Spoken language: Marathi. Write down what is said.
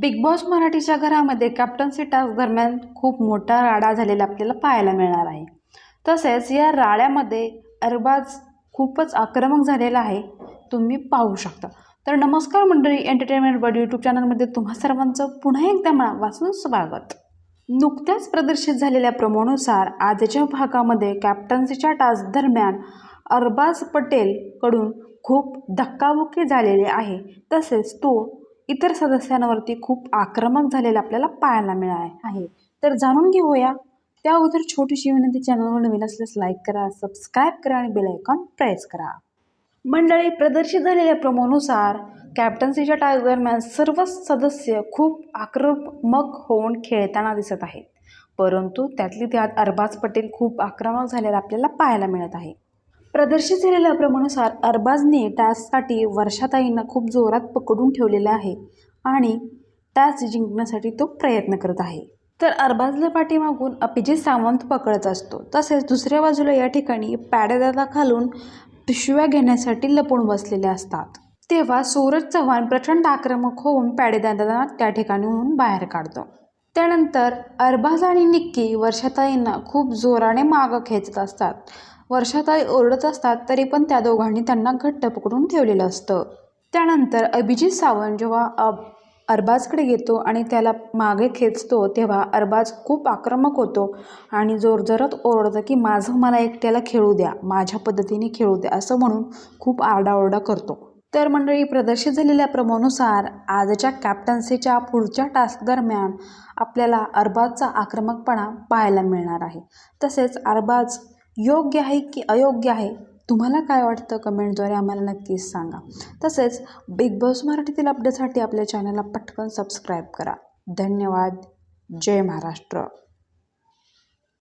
बिग बॉस मराठीच्या घरामध्ये कॅप्टन्सी टास्क दरम्यान खूप मोठा राडा झालेला आपल्याला पाहायला मिळणार आहे. तसेच या राड्यामध्ये अरबाज खूपच आक्रमक झालेला आहे. तुम्ही पाहू शकता. तर नमस्कार मंडळी एंटरटेनमेंट बड यूट्यूब चॅनलमध्ये तुम्हा सर्वांचं पुन्हा एकदा मनापासून स्वागत. नुकत्याच प्रदर्शित झालेल्या प्रमोनुसार आजच्या भागामध्ये कॅप्टन्सीच्या टास्क दरम्यान अरबाज पटेलकडून खूप धक्काबुक्की झालेली आहे. तसेच तो इतर सदस्यांवरती खूप आक्रमक झालेला आपल्याला पाहायला मिळाले आहे. तर जाणून घेऊया. त्या अगोदर छोटीशी विनंती चॅनलवर नवीन असल्यास लाईक करा सबस्क्राईब करा आणि बेल आयकॉन प्रेस करा. मंडळी प्रदर्शित झालेल्या प्रमोनुसार कॅप्टन्सीच्या टास्क दरम्यान सर्व सदस्य खूप आक्रमक होऊन खेळताना दिसत आहेत. परंतु त्यातली त्यात अरबाज पटेल खूप आक्रमक झालेला आपल्याला पाहायला मिळत आहे. प्रदर्शित झालेल्या प्रमाणानुसार अरबाजने टॅससाठी वर्षाताईंना खूप जोरात पकडून ठेवलेलं आहे आणि टॅस जिंकण्यासाठी तो प्रयत्न करत आहे. तर अरबाजला पाठीमागून अभिजित सावंत पकडत असतो. तसेच दुसऱ्या बाजूला या ठिकाणी पॅडेदादा खालून पिशव्या घेण्यासाठी लपून बसलेले असतात. तेव्हा सूरज चव्हाण प्रचंड आक्रमक होऊन पॅडेदादांना त्या ठिकाणीहून बाहेर काढतो. त्यानंतर अरबाज आणि निक्की वर्षाताईंना खूप जोराने मागं खेचत असतात. वर्षाताई ओरडत असतात तरी पण त्या दोघांनी त्यांना घट्ट पकडून ठेवलेलं असतं. त्यानंतर अभिजित सावंत जेव्हा अब अरबाजकडे घेतो आणि त्याला मागे खेचतो तेव्हा अरबाज खूप आक्रमक होतो आणि जोरजोरात ओरडतं की माझं मला एकट्याला खेळू द्या माझ्या पद्धतीने खेळू द्या असं म्हणून खूप आरडाओरडा करतो. तर मंडळी प्रदर्शित झालेल्या प्रमोनुसार आजच्या कॅप्टन्सीच्या पुढच्या टास्क दरम्यान आपल्याला अरबाजचा आक्रमकपणा पाहायला मिळणार आहे. तसेच अरबाज योग्य आहे की अयोग्य आहे? तुम्हाला काय वाटतं कमेंटद्वारे आम्हाला नक्कीच सांगा. तसेच बिग बॉस मराठीतील अपडेटसाठी आपल्या चॅनलला पटकन सबस्क्राईब करा. धन्यवाद. जय महाराष्ट्र.